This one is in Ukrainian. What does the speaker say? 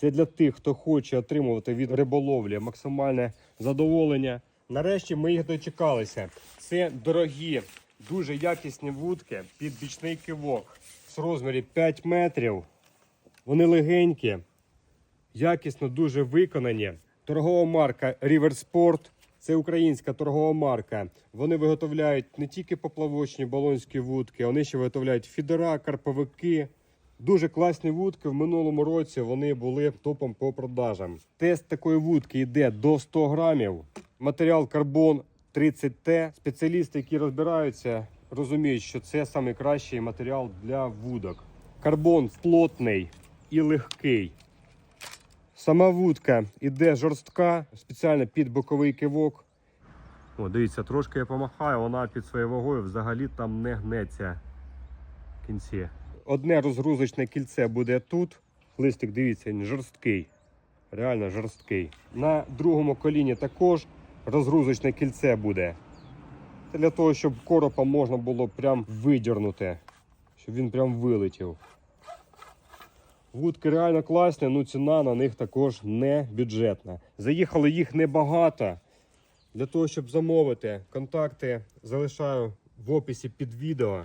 Це для тих, хто хоче отримувати від риболовлі максимальне задоволення. Нарешті ми їх дочекалися. Це дорогі, дуже якісні вудки під бічний кивок з розмірі 5 метрів. Вони легенькі, якісно дуже виконані. Торгова марка River Sport. Це українська торгова марка. Вони виготовляють не тільки поплавочні балонські вудки, вони ще виготовляють фідера, карповики. Дуже класні вудки. В минулому році вони були топом по продажам. Тест такої вудки йде до 100 грамів. Матеріал карбон 30Т. Спеціалісти, які розбираються, розуміють, що це найкращий матеріал для вудок. Карбон плотний і легкий. Сама вудка іде жорстка, спеціально під боковий кивок. О, дивіться, трошки я помахаю, вона під своєю вагою взагалі там не гнеться в кінці. Одне розгрузочне кільце буде тут. Листик, дивіться, він жорсткий. Реально жорсткий. На другому коліні також розгрузочне кільце буде. Це для того, щоб коропа можна було прям видірнути, щоб він прям вилетів. Вудки реально класні, ну ціна на них також не бюджетна. Заїхало їх небагато. Для того, щоб замовити, контакти залишаю в описі під відео.